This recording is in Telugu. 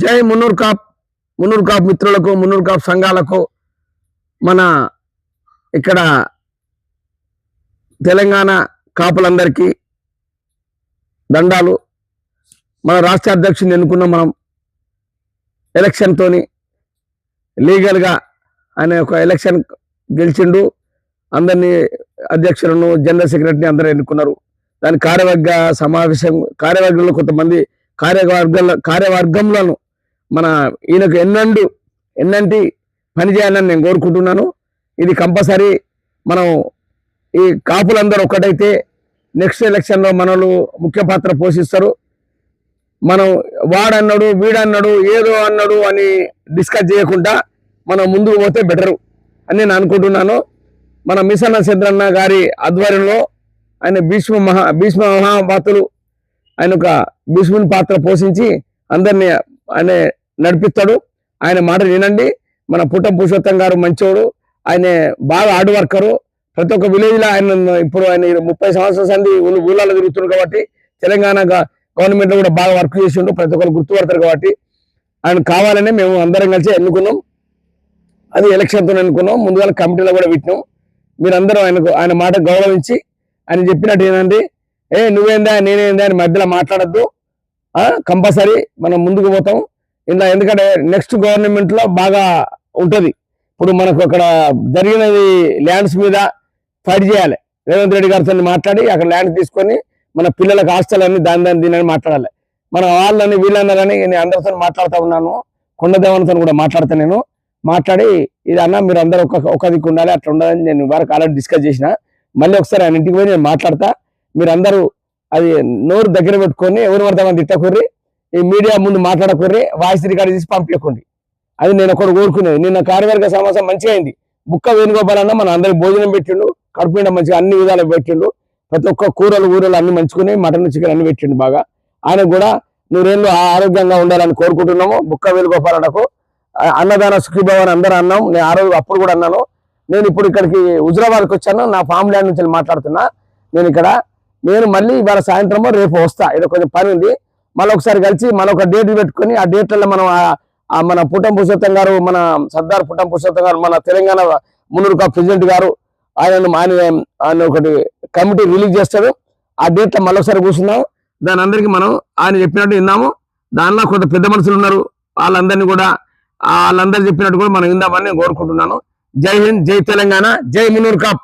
జై మున్నూర్ కాప్ మున్నూర్ కాప్ మిత్రులకు మున్నూర్ కాప్ సంఘాలకు మన ఇక్కడ తెలంగాణ కాపులందరికీ దండాలు. మన రాష్ట్ర అధ్యక్షుని ఎన్నుకున్న మనం ఎలక్షన్తోని లీగల్గా ఆయన ఒక ఎలక్షన్ గెలిచిండు. అందరినీ అధ్యక్షులను జనరల్ సెక్రటరీని అందరూ ఎన్నుకున్నారు. దాని కార్యవర్గ సమావేశం కార్యవర్గంలో కొంతమంది కార్యవర్గంలో కార్యవర్గంలోను మన ఈయనకు ఎన్నండు ఎన్నంటి పని చేయాలని నేను కోరుకుంటున్నాను. ఇది కంపల్సరీ మనం ఈ కాపులందరూ ఒక్కటైతే నెక్స్ట్ ఎలక్షన్లో మనలు ముఖ్య పాత్ర పోషిస్తారు. మనం వాడన్నాడు వీడన్నాడు ఏదో అన్నాడు అని డిస్కస్ చేయకుండా మనం ముందుకు పోతే బెటరు అని నేను అనుకుంటున్నాను. మన మిసన్న చంద్రన్న గారి ఆధ్వర్యంలో ఆయన భీష్మ మహా భీష్మ మహాపాత్రులు ఆయన ఒక భీష్ముని పాత్ర పోషించి అందరినీ ఆయన నడిపిస్తాడు. ఆయన మాట వినండి. మన పుట్టం పురుషోత్తం గారు మంచోడు. ఆయన బాగా హార్డ్ వర్కరు ప్రతి ఒక్క విలేజ్లో ఆయన ఇప్పుడు ఆయన ముప్పై సంవత్సరాల సంది ఊళ్ళలో తిరుగుతున్నారు కాబట్టి తెలంగాణ గవర్నమెంట్లో కూడా బాగా వర్క్ చేసిండు. ప్రతి ఒక్కరు గుర్తుపడతారు కాబట్టి ఆయన కావాలని మేము అందరం కలిసి ఎన్నుకున్నాం. అది ఎలక్షన్తో అనుకున్నాం ఎన్నుకున్నాం. ముందుగా కమిటీలో కూడా పెట్టినాం. మీరందరూ ఆయనకు ఆయన మాట గౌరవించి ఆయన చెప్పినట్టు ఏంటంటే ఏ నువ్వేందా నేనేందా అని మధ్యలో మాట్లాడద్దు. కంపల్సరీ మనం ముందుకు పోతాం. ఇలా ఎందుకంటే నెక్స్ట్ గవర్నమెంట్లో బాగా ఉంటుంది. ఇప్పుడు మనకు అక్కడ జరిగినది ల్యాండ్స్ మీద ఫైట్ చేయాలి. రేవంత్ రెడ్డి గారితో మాట్లాడి అక్కడ ల్యాండ్ తీసుకొని మన పిల్లలకు హాస్టల్ దాని దాని దీని అని మాట్లాడాలి. మన వాళ్ళని వీళ్ళన్నారని నేను అందరితో మాట్లాడుతూ ఉన్నాను. కొండదేవనతో కూడా మాట్లాడతా నేను. మాట్లాడి ఇది అన్న మీరు అందరూ ఒక ఒక దిక్కు ఉండాలి అట్లా ఉండాలని నేను వరకు ఆల్రెడీ డిస్కస్ చేసిన. మళ్ళీ ఒకసారి ఆయన ఇంటికి పోయి నేను మాట్లాడతా. అందరూ అది నోరు దగ్గర పెట్టుకొని ఎవరు పడతామని తిట్టకుర్రి. ఈ మీడియా ముందు మాట్లాడకుర్రి వాయిస్ రికార్డు తీసి పంపించకండి అది నేను ఒకటి కోరుకునేది. నిన్న కార్యవర్గ సమావేశం మంచిగా అయింది. బుక్క వేణుగోపాల్ అన్న మన అందరికి భోజనం పెట్టిండు కడుపు మంచిగా అన్ని విధాలు పెట్టిండు. ప్రతి ఒక్క కూరలు ఊరలు అన్ని మంచుకుని మటన్ చికెన్ అన్ని పెట్టిండు బాగా. ఆయన కూడా నూరేళ్ళు ఆరోగ్యంగా ఉండాలని కోరుకుంటున్నాము. బుక్క వేణుగోపాల్ అన్నకు అన్నదాన సుఖీభవన్ అందరూ అన్నాం. నేను ఆ రోజు అప్పుడు కూడా అన్నాను. నేను ఇప్పుడు ఇక్కడికి హుజరాబాద్కి వచ్చాను. నా ఫామ్ ల్యాండ్ నుంచి మాట్లాడుతున్నా. నేను ఇక్కడ నేను మళ్ళీ ఇవాళ సాయంత్రమో రేపు వస్తా. ఇక్కడ కొంచెం పని ఉంది. మళ్ళీ ఒకసారి కలిసి మళ్ళీ ఒక డేట్ పెట్టుకొని ఆ డేట్లలో మనం మన పుట్టం పురుషోత్తం గారు మన సర్దార్ పుట్టం పురుషోత్తం గారు మన తెలంగాణ మునురుక ప్రెసిడెంట్ గారు ఆయన ఆయన ఆయన ఒకటి కమిటీ రిలీజ్ చేస్తారు ఆ డేట్లో మళ్ళీ ఒకసారి కూర్చున్నాం దాని అందరికీ మనం ఆయన చెప్పినట్టు విన్నాము దానిలో కొంత పెద్ద మనుషులు ఉన్నారు. వాళ్ళందరినీ కూడా వాళ్ళందరూ చెప్పినట్టు కూడా మనం విందామని కోరుకుంటున్నాను. జై హింద్ జై తెలంగాణ జై మునూర్ కాప్